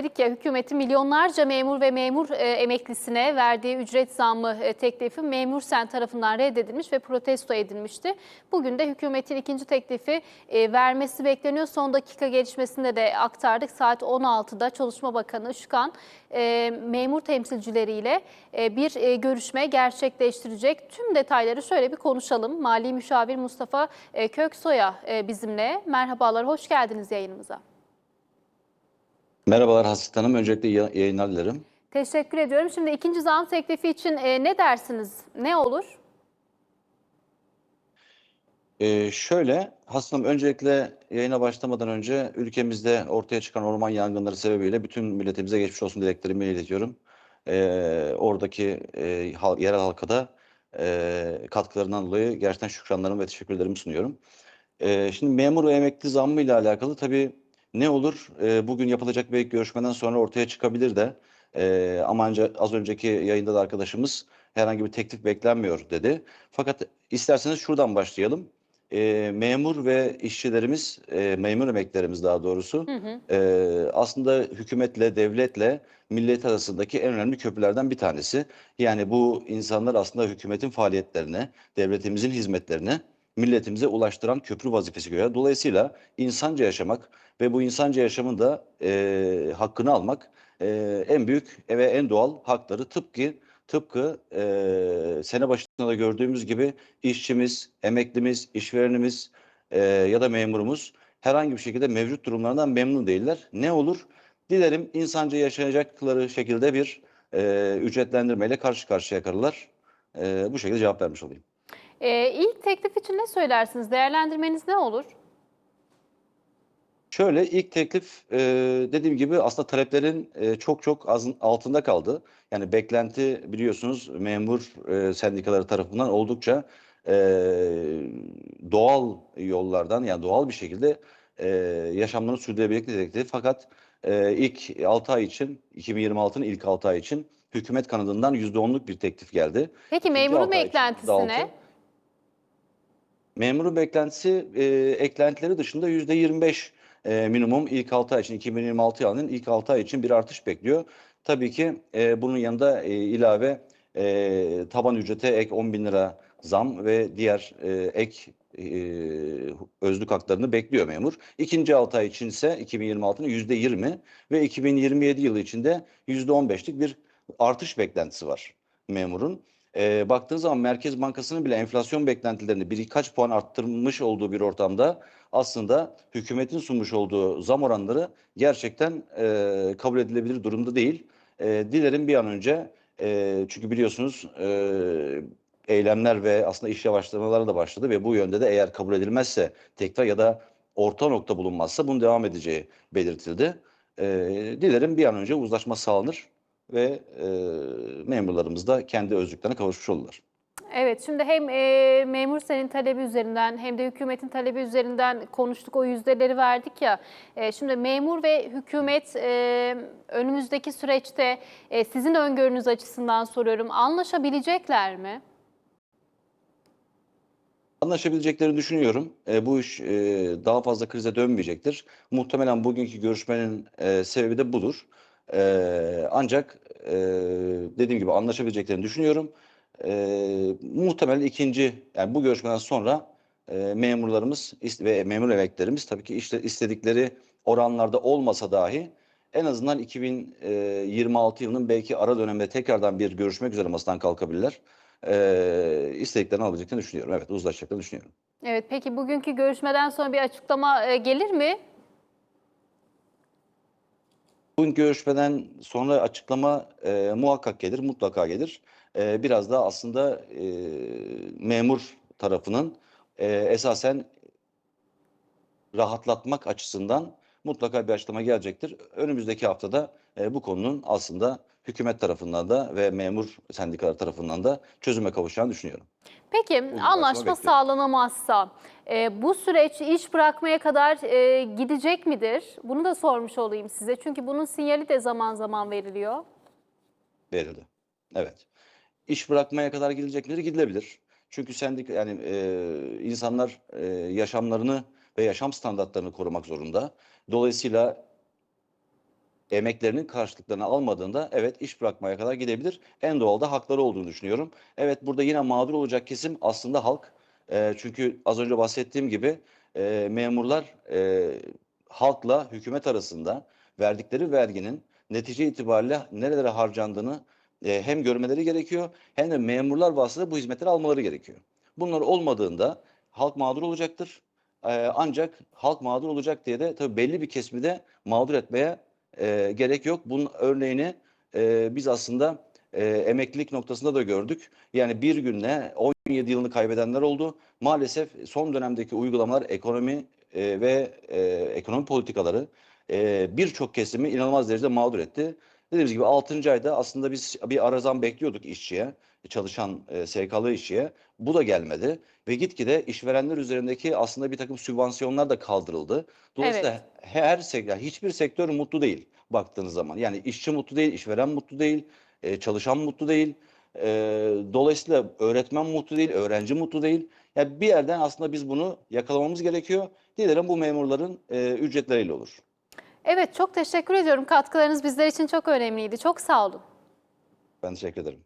söyledik ya hükümetin milyonlarca memur ve memur e, emeklisine verdiği ücret zammı e, teklifi memur sen tarafından reddedilmiş ve protesto edilmişti. Bugün de hükümetin ikinci teklifi e, vermesi bekleniyor. Son dakika gelişmesinde de aktardık. Saat 16'da Çalışma Bakanı Işıkan e, memur temsilcileriyle e, bir e, görüşme gerçekleştirecek. Tüm detayları şöyle bir konuşalım. Mali Müşavir Mustafa e, Köksoy'a e, bizimle. Merhabalar, hoş geldiniz yayınımıza. Merhabalar Hasret Hanım. Öncelikle ya- yayınlar dilerim. Teşekkür ediyorum. Şimdi ikinci zam teklifi için e, ne dersiniz? Ne olur? Ee, şöyle, Hasret Hanım öncelikle yayına başlamadan önce ülkemizde ortaya çıkan orman yangınları sebebiyle bütün milletimize geçmiş olsun dileklerimi iletiyorum. Ee, oradaki e, hal- yerel halka da e, katkılarından dolayı gerçekten şükranlarımı ve teşekkürlerimi sunuyorum. Ee, şimdi memur ve emekli zammı ile alakalı tabii ne olur? Ee, bugün yapılacak bir görüşmeden sonra ortaya çıkabilir de. Ee, ama az önceki yayında da arkadaşımız herhangi bir teklif beklenmiyor dedi. Fakat isterseniz şuradan başlayalım. Ee, memur ve işçilerimiz, e, memur emeklerimiz daha doğrusu Hı hı. e, aslında hükümetle, devletle, millet arasındaki en önemli köprülerden bir tanesi. Yani bu insanlar aslında hükümetin faaliyetlerine, devletimizin hizmetlerine milletimize ulaştıran köprü vazifesi görüyor. Dolayısıyla insanca yaşamak ve bu insanca yaşamın da e, hakkını almak e, en büyük ve en doğal hakları tıpkı tıpkı e, sene başında da gördüğümüz gibi işçimiz, emeklimiz, işverenimiz e, ya da memurumuz herhangi bir şekilde mevcut durumlarından memnun değiller. Ne olur? Dilerim insanca yaşayacakları şekilde bir e, ücretlendirmeyle karşı karşıya kalırlar. E, bu şekilde cevap vermiş olayım. E, ilk teklif için ne söylersiniz? Değerlendirmeniz ne olur? Şöyle ilk teklif e, dediğim gibi aslında taleplerin e, çok çok az altında kaldı. Yani beklenti biliyorsunuz memur e, sendikaları tarafından oldukça e, doğal yollardan yani doğal bir şekilde e, yaşamlarını sürdürebilecek teklif. Fakat e, ilk 6 ay için 2026'nın ilk 6 ay için hükümet kanadından %10'luk bir teklif geldi. Peki memurun beklentisi %6. ne? Memurun beklentisi e, eklentileri dışında yüzde 25 e, minimum ilk 6 ay için 2026 yılının ilk 6 ay için bir artış bekliyor. Tabii ki e, bunun yanında e, ilave e, taban ücrete ek 10 bin lira zam ve diğer e, ek e, özlük haklarını bekliyor memur. İkinci 6 ay için ise 2026'nın yüzde 20 ve 2027 yılı içinde yüzde 15'lik bir artış beklentisi var memurun. E, baktığınız zaman Merkez Bankası'nın bile enflasyon beklentilerini birkaç puan arttırmış olduğu bir ortamda aslında hükümetin sunmuş olduğu zam oranları gerçekten e, kabul edilebilir durumda değil. E, dilerim bir an önce e, çünkü biliyorsunuz e, eylemler ve aslında iş yavaşlamaları da başladı ve bu yönde de eğer kabul edilmezse tekrar ya da orta nokta bulunmazsa bunun devam edeceği belirtildi. E, dilerim bir an önce uzlaşma sağlanır ve e, memurlarımız da kendi özlüklerine kavuşmuş olurlar. Evet, şimdi hem e, memur senin talebi üzerinden hem de hükümetin talebi üzerinden konuştuk, o yüzdeleri verdik ya. E, şimdi memur ve hükümet e, önümüzdeki süreçte e, sizin öngörünüz açısından soruyorum, anlaşabilecekler mi? Anlaşabileceklerini düşünüyorum. E, bu iş e, daha fazla krize dönmeyecektir. Muhtemelen bugünkü görüşmenin e, sebebi de budur. E, ancak e, dediğim gibi anlaşabileceklerini düşünüyorum. E, muhtemelen ikinci, yani bu görüşmeden sonra e, memurlarımız ve memur emeklerimiz tabii ki işte istedikleri oranlarda olmasa dahi en azından 2026 yılının belki ara döneminde tekrardan bir görüşmek üzere masadan kalkabilirler. E, istediklerini alabileceklerini düşünüyorum. Evet, uzlaşacaklarını düşünüyorum. Evet, peki bugünkü görüşmeden sonra bir açıklama gelir mi? Bugün görüşmeden sonra açıklama e, muhakkak gelir, mutlaka gelir. E, biraz da aslında e, memur tarafının e, esasen rahatlatmak açısından mutlaka bir açıklama gelecektir. Önümüzdeki haftada e, bu konunun aslında hükümet tarafından da ve memur sendikalar tarafından da çözüme kavuşacağını düşünüyorum. Peki Uzlaşma anlaşma sağlanamazsa e, bu süreç iş bırakmaya kadar e, gidecek midir? Bunu da sormuş olayım size. Çünkü bunun sinyali de zaman zaman veriliyor. verildi. Evet. İş bırakmaya kadar gidilecek midir? Gidilebilir. Çünkü sendik yani e, insanlar e, yaşamlarını ve yaşam standartlarını korumak zorunda. Dolayısıyla emeklerinin karşılıklarını almadığında evet iş bırakmaya kadar gidebilir. En doğal da hakları olduğunu düşünüyorum. Evet burada yine mağdur olacak kesim aslında halk. E, çünkü az önce bahsettiğim gibi e, memurlar e, halkla hükümet arasında verdikleri verginin netice itibariyle nerelere harcandığını e, hem görmeleri gerekiyor hem de memurlar vasıtasıyla bu hizmetleri almaları gerekiyor. Bunlar olmadığında halk mağdur olacaktır. E, ancak halk mağdur olacak diye de tabii belli bir kesimi de mağdur etmeye e, gerek yok. Bunun örneğini e, biz aslında e, emeklilik noktasında da gördük. Yani bir günle 17 yılını kaybedenler oldu. Maalesef son dönemdeki uygulamalar ekonomi e, ve e, ekonomi politikaları e, birçok kesimi inanılmaz derecede mağdur etti. Dediğimiz gibi 6. ayda aslında biz bir arazan bekliyorduk işçiye, çalışan e, SK'lı işçiye. Bu da gelmedi ve gitgide işverenler üzerindeki aslında bir takım sübvansiyonlar da kaldırıldı. Dolayısıyla Evet. her sektör, hiçbir sektör mutlu değil baktığınız zaman. Yani işçi mutlu değil, işveren mutlu değil, e, çalışan mutlu değil. E, dolayısıyla öğretmen mutlu değil, öğrenci mutlu değil. Yani bir yerden aslında biz bunu yakalamamız gerekiyor. Dilerim bu memurların e, ücretleriyle olur. Evet çok teşekkür ediyorum. Katkılarınız bizler için çok önemliydi. Çok sağ olun. Ben teşekkür ederim.